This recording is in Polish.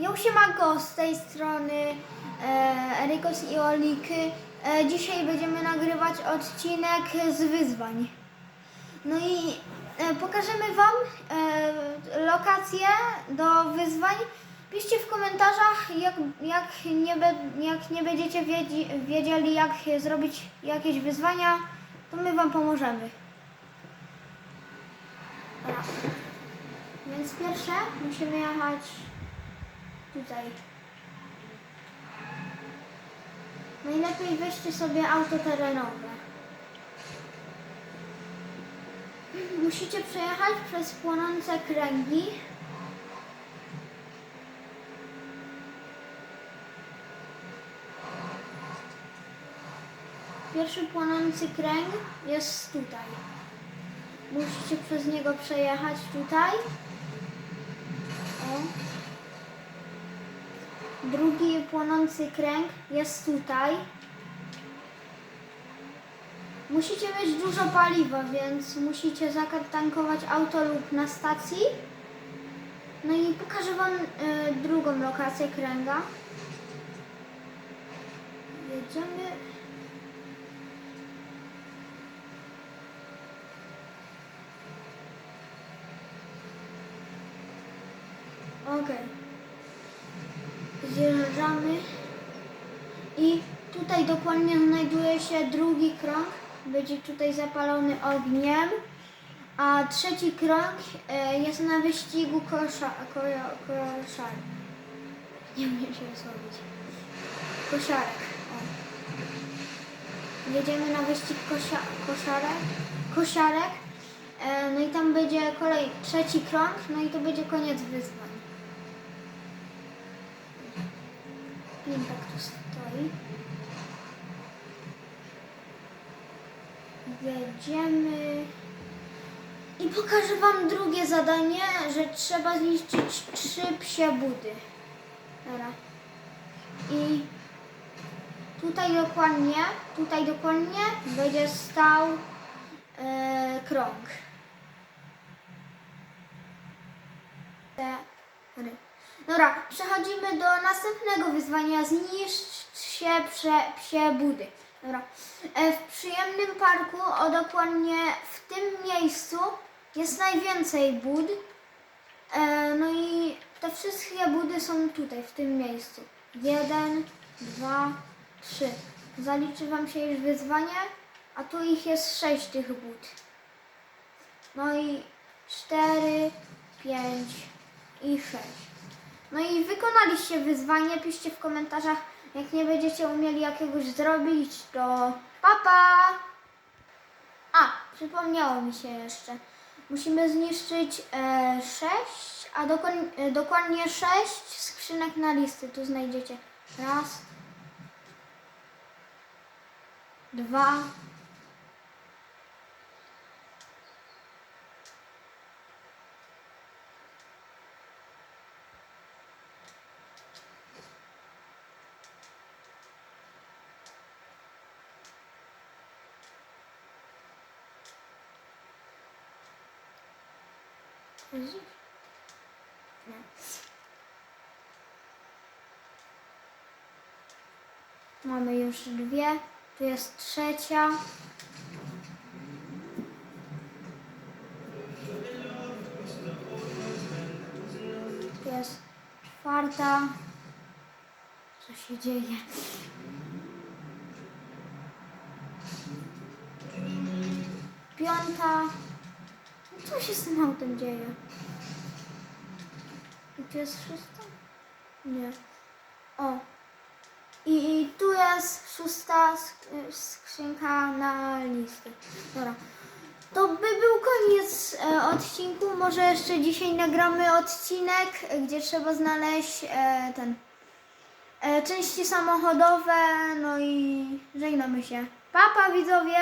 Ja Siemanko, z tej strony e, i Oliky. E, dzisiaj będziemy nagrywać odcinek z wyzwań. No i e, pokażemy Wam e, lokacje do wyzwań. Piszcie w komentarzach, jak, jak, nie, be, jak nie będziecie wiedzi, wiedzieli, jak zrobić jakieś wyzwania, to my Wam pomożemy. Więc pierwsze musimy jechać tutaj. Najlepiej weźcie sobie auto terenowe. Musicie przejechać przez płonące kręgi. Pierwszy płonący kręg jest tutaj. Musicie przez niego przejechać tutaj. O. Drugi płonący kręg jest tutaj. Musicie mieć dużo paliwa, więc musicie zatankować auto lub na stacji. No i pokażę Wam y, drugą lokację kręga. Jedziemy. Okej. Zjeżdżamy. I tutaj dokładnie znajduje się drugi krąg. Będzie tutaj zapalony ogniem. A trzeci krąg e, jest na wyścigu kosza, ko, koszar. Nie umiem się wysłowić. Kosiarek. O. Jedziemy na wyścig kosia, koszarek. Kosiarek. E, no i tam będzie kolej trzeci krąg. No i to będzie koniec wyzwań. Pimpek tu stoi. Jedziemy. I pokażę Wam drugie zadanie, że trzeba zniszczyć trzy psie budy. Dobra. I tutaj dokładnie, tutaj dokładnie będzie stał e, krąg. Cztery. Dobra, przechodzimy do następnego wyzwania. Zniszczcie psie, psie budy. Dobra. E, W przyjemnym parku, o dokładnie w tym miejscu jest najwięcej bud. E, No i te wszystkie budy są tutaj, w tym miejscu. Jeden, dwa, trzy. Zaliczy Wam się już wyzwanie, a tu ich jest sześć tych bud. No i cztery, pięć i sześć. No i wykonaliście wyzwanie, piszcie w komentarzach, jak nie będziecie umieli jakiegoś zrobić, to papa! A, przypomniało mi się jeszcze. Musimy zniszczyć e, 6, a e, dokładnie 6 skrzynek na listy. Tu znajdziecie raz, dwa, Mamy już dwie. Tu jest trzecia. Tu jest czwarta. Co się dzieje? Piąta. Co się z tym autem dzieje? I tu jest szósta? Nie. O. I, i tu jest szósta sk- skrzynka na listy. Dobra. To by był koniec e, odcinku. Może jeszcze dzisiaj nagramy odcinek, gdzie trzeba znaleźć e, ten e, części samochodowe. No i żegnamy się. Papa widzowie!